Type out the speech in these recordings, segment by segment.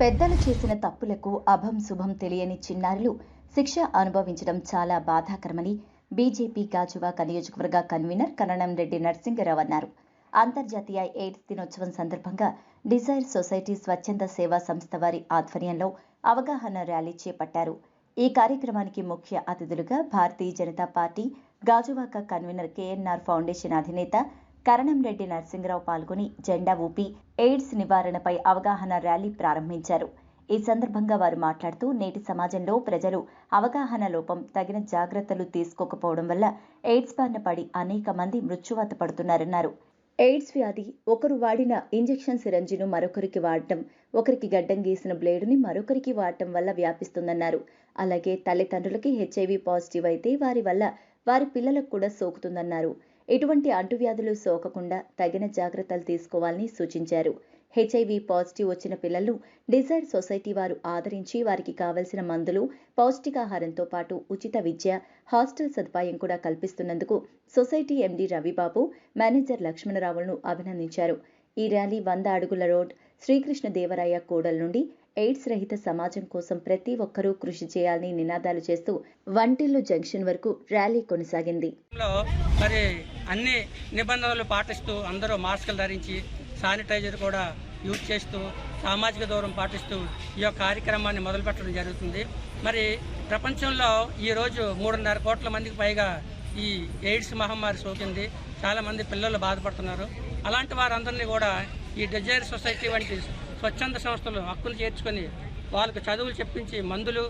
పెద్దలు చేసిన తప్పులకు అభం శుభం తెలియని చిన్నారులు శిక్ష అనుభవించడం చాలా బాధాకరమని బీజేపీ గాజువాక నియోజకవర్గ కన్వీనర్ కరణం రెడ్డి నరసింగరావు అన్నారు. అంతర్జాతీయ ఎయిడ్స్ దినోత్సవం సందర్భంగా డిజైర్ సొసైటీ స్వచ్ఛంద సేవా సంస్థ వారి ఆధ్వర్యంలో అవగాహన ర్యాలీ చేపట్టారు. ఈ కార్యక్రమానికి ముఖ్య అతిథులుగా Bharatiya Janata party Gajuwaka convener KNR foundation అధినేత కరణంరెడ్డి నరసింహరావు పాల్గొని జెండా ఊపి ఎయిడ్స్ నివారణపై అవగాహన ర్యాలీ ప్రారంభించారు. ఈ సందర్భంగా వారు మాట్లాడుతూ నేటి సమాజంలో ప్రజలు అవగాహన లోపం తగిన జాగ్రత్తలు తీసుకోకపోవడం వల్ల ఎయిడ్స్ బారిన పడి అనేక మంది మృత్యువాత పడుతున్నారన్నారు. ఎయిడ్స్ వ్యాధి ఒకరు వాడిన ఇంజెక్షన్ సిరంజిను మరొకరికి వాడటం ఒకరికి గడ్డం గీసిన బ్లేడుని మరొకరికి వాడటం వల్ల వ్యాపిస్తుందన్నారు. అలాగే తల్లిదండ్రులకి హెచ్ఐవి పాజిటివ్ అయితే వారి వల్ల వారి పిల్లలకు కూడా సోకుతుందన్నారు. ఎటువంటి అంటువ్యాధులు సోకకుండా తగిన జాగ్రత్తలు తీసుకోవాలని సూచించారు. హెచ్ఐవి పాజిటివ్ వచ్చిన పిల్లలను డిజైర్ సొసైటీ వారు ఆదరించి వారికి కావలసిన మందులు పౌష్టికాహారంతో పాటు ఉచిత విద్య హాస్టల్ సదుపాయం కూడా కల్పిస్తున్నందుకు సొసైటీ ఎండీ రవిబాబు మేనేజర్ లక్ష్మణరావులను అభినందించారు. ఈ ర్యాలీ వంద అడుగుల రోడ్ శ్రీకృష్ణ దేవరాయ కూడల నుండి ఎయిడ్స్ రహిత సమాజం కోసం ప్రతి ఒక్కరూ కృషి చేయాలని నినాదాలు చేస్తూ వంటిల్లు జంక్షన్ వరకు ర్యాలీ కొనసాగింది. మరి అన్ని నిబంధనలు పాటిస్తూ అందరూ మాస్కులు ధరించి శానిటైజర్ కూడా యూజ్ చేస్తూ సామాజిక దూరం పాటిస్తూ ఈ యొక్క కార్యక్రమాన్ని మొదలుపెట్టడం జరుగుతుంది. మరి ప్రపంచంలో ఈరోజు మూడున్నర కోట్ల మందికి పైగా ఈ ఎయిడ్స్ మహమ్మారి సోకింది. చాలామంది పిల్లలు బాధపడుతున్నారు. అలాంటి వారందరినీ కూడా ఈ డిజైర్ సొసైటీ వంటి స్వచ్ఛంద సంస్థలు హక్కును చేర్చుకొని వాళ్ళకు చదువులు చెప్పించి మందులు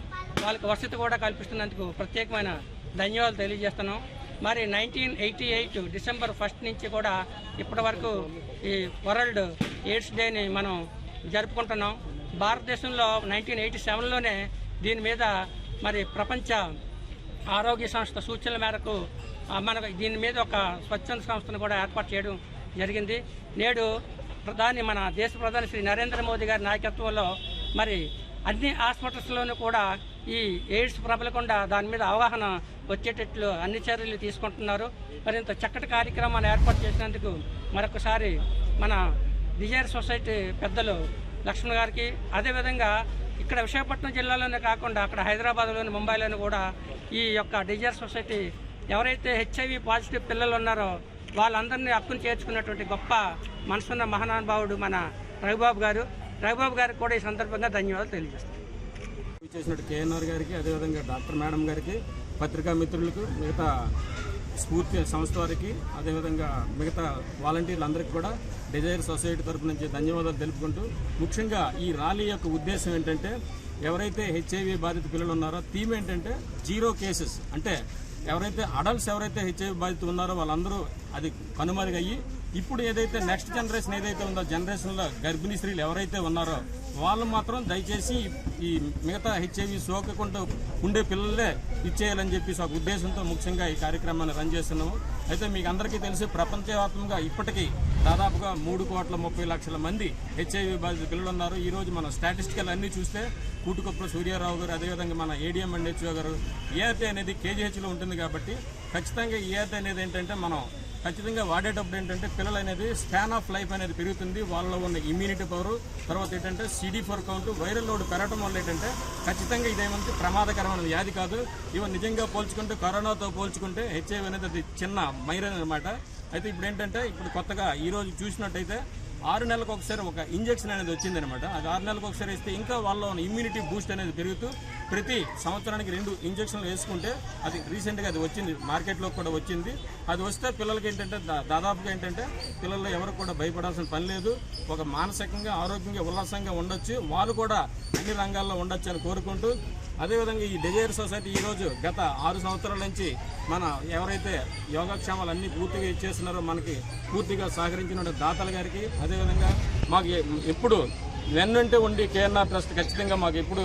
వాళ్ళకి వసతి కూడా కల్పిస్తున్నందుకు ప్రత్యేకమైన ధన్యవాదాలు తెలియజేస్తున్నాం. మరి nineteen eighty eight December first నుంచి కూడా ఇప్పటి వరకు ఈ వరల్డ్ ఎయిడ్స్ డేని మనం జరుపుకుంటున్నాం. భారతదేశంలో నైన్టీన్ ఎయిటీ సెవెన్లోనే దీని మీద మరి ప్రపంచ ఆరోగ్య సంస్థ సూచనల మేరకు మనకు దీని మీద ఒక స్వచ్ఛంద సంస్థను కూడా ఏర్పాటు చేయడం జరిగింది. నేడు ప్రధాని మన దేశ ప్రధాని శ్రీ నరేంద్ర మోదీ గారి నాయకత్వంలో మరి అన్ని హాస్పిటల్స్లోనూ కూడా ఈ ఎయిడ్స్ ప్రబలకుండా దాని మీద అవగాహన వచ్చేటట్లు అన్ని చర్యలు తీసుకుంటున్నారు. మరింత చక్కటి కార్యక్రమాన్ని ఏర్పాటు చేసినందుకు మరొకసారి మన డిజైర్ సొసైటీ పెద్దలు లక్ష్మణ్ గారికి అదేవిధంగా ఇక్కడ విశాఖపట్నం జిల్లాలోనే కాకుండా అక్కడ హైదరాబాద్లోని ముంబైలోని కూడా ఈ యొక్క డిజైర్ సొసైటీ ఎవరైతే హెచ్ఐవి పాజిటివ్ పిల్లలు ఉన్నారో వాళ్ళందరినీ హక్కును చేర్చుకున్నటువంటి గొప్ప మనసున్న మహానుభావుడు మన రఘుబాబు గారు. రఘుబాబు గారికి కూడా ఈ సందర్భంగా ధన్యవాదాలు తెలియజేస్తాను చేసినట్టు కేఎన్ఆర్ గారికి అదేవిధంగా డాక్టర్ మేడం గారికి పత్రికా మిత్రులకు మిగతా స్ఫూర్తి సంస్థ వారికి అదేవిధంగా మిగతా వాలంటీర్లందరికీ కూడా డిజైర్ సొసైటీ తరపు నుంచి ధన్యవాదాలు తెలుపుకుంటూ ముఖ్యంగా ఈ ర్యాలీ యొక్క ఉద్దేశం ఏంటంటే ఎవరైతే హెచ్ఐవి బాధిత పిల్లలు ఉన్నారో థీమ్ ఏంటంటే జీరో కేసెస్. అంటే ఎవరైతే అడల్ట్స్ ఎవరైతే హెచ్ఐవి బాధితులు ఉన్నారో వాళ్ళందరూ అది కనుమరుగయ్యి ఇప్పుడు ఏదైతే నెక్స్ట్ జనరేషన్ ఏదైతే ఉందో జనరేషన్లో గర్భిణీ స్త్రీలు ఎవరైతే ఉన్నారో వాళ్ళు మాత్రం దయచేసి ఈ మిగతా హెచ్ఐవి సోకకుండా ఉండే పిల్లలే ఇచ్చేయాలని చెప్పేసి ఒక ఉద్దేశంతో ముఖ్యంగా ఈ కార్యక్రమాన్ని రన్ చేస్తున్నాము. అయితే మీకు అందరికీ తెలిసి ప్రపంచవ్యాప్తంగా ఇప్పటికీ దాదాపుగా మూడు కోట్ల ముప్పై లక్షల మంది హెచ్ఐవి బాధిత పిల్లలు ఉన్నారు ఈరోజు మన స్టాటిస్టికల్ అన్నీ చూస్తే కూటుకొప్ప సూర్యారావు గారు అదేవిధంగా మన ADM and HO garu ART అనేది కేజీహెచ్లో ఉంటుంది కాబట్టి ఖచ్చితంగా ఏఆర్టీ అనేది ఏంటంటే మనం ఖచ్చితంగా వాడేటప్పుడు ఏంటంటే పిల్లలు అనేది స్పాన్ ఆఫ్ లైఫ్ అనేది పెరుగుతుంది. వాళ్ళలో ఉన్న ఇమ్యూనిటీ పవర్ తర్వాత ఏంటంటే CD four count viral load పెరగడం వల్ల ఏంటంటే ఖచ్చితంగా ఇదేమంటే ప్రమాదకరమైన వ్యాధి కాదు. ఇవన్నీ నిజంగా పోల్చుకుంటే కరోనాతో పోల్చుకుంటే హెచ్ఐవి అనేది అది చిన్న మైరన్ అనమాట అయితే ఇప్పుడు ఏంటంటే ఇప్పుడు కొత్తగా ఈ రోజు చూసినట్టయితే ఆరు నెలలకు ఒకసారి ఒక ఇంజెక్షన్ అనేది వచ్చిందనమాట. అది ఆరు నెలలకు ఒకసారి ఇస్తే ఇంకా వాళ్ళ ఇమ్యూనిటీ బూస్ట్ అనేది పెరుగుతూ ప్రతి సంవత్సరానికి రెండు ఇంజెక్షన్లు వేసుకుంటే అది రీసెంట్గా అది వచ్చింది. మార్కెట్లో కూడా వచ్చింది. అది వస్తే పిల్లలకి ఏంటంటే దాదాపుగా ఏంటంటే పిల్లలు ఎవరు కూడా భయపడాల్సిన పని లేదు. ఒక మానసికంగా ఆరోగ్యంగా ఉల్లాసంగా ఉండొచ్చు. వాళ్ళు కూడా అన్ని రంగాల్లో ఉండొచ్చు అని కోరుకుంటూ అదేవిధంగా ఈ డిజైర్ సొసైటీ ఈరోజు గత ఆరు సంవత్సరాల నుంచి మన ఎవరైతే యోగక్షేమాలు అన్నీ పూర్తిగా ఇచ్చేస్తున్నారో మనకి పూర్తిగా సహకరించిన దాతల గారికి అదేవిధంగా మాకు ఎప్పుడు వెన్నంటే ఉండి కేఎన్ఆర్ ట్రస్ట్ ఖచ్చితంగా మాకు ఎప్పుడు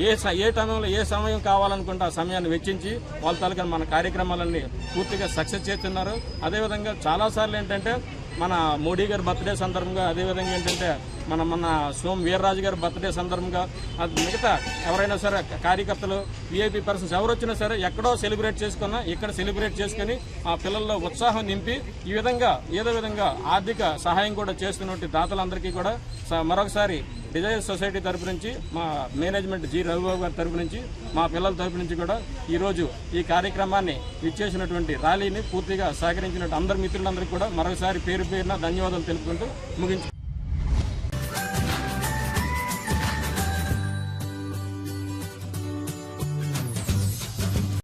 ఏ ఏ టైంలో ఏ సమయం కావాలనుకుంటే ఆ సమయాన్ని వెచ్చించి వాళ్ళ తాలూకా మన కార్యక్రమాలన్నీ పూర్తిగా సక్సెస్ చేస్తున్నారు. అదేవిధంగా చాలాసార్లు ఏంటంటే మన మోడీ గారి బర్త్డే సందర్భంగా అదేవిధంగా ఏంటంటే మన మన సోమ్ వీర్రాజు గారి బర్త్డే సందర్భంగా అది మిగతా ఎవరైనా సరే కార్యకర్తలు విఐపి పర్సన్స్ ఎవరు వచ్చినా సరే ఎక్కడో సెలబ్రేట్ చేసుకున్నా ఇక్కడ సెలబ్రేట్ చేసుకుని ఆ పిల్లల్లో ఉత్సాహం నింపి ఈ విధంగా ఏదో విధంగా ఆర్థిక సహాయం కూడా చేస్తున్నటువంటి దాతలందరికీ కూడా స- మరొకసారి డిజైర్ సొసైటీ తరపు నుంచి మా మేనేజ్మెంట్ జి రఘుబాబు గారి తరపు నుంచి మా పిల్లల తరపు నుంచి కూడా ఈరోజు ఈ కార్యక్రమాన్ని ఇచ్చేసినటువంటి ర్యాలీని పూర్తిగా సహకరించినట్టు అందరి మిత్రులందరికీ కూడా మరొకసారి పేరు పేరున ధన్యవాదాలు తెలుపుకుంటూ ముగించు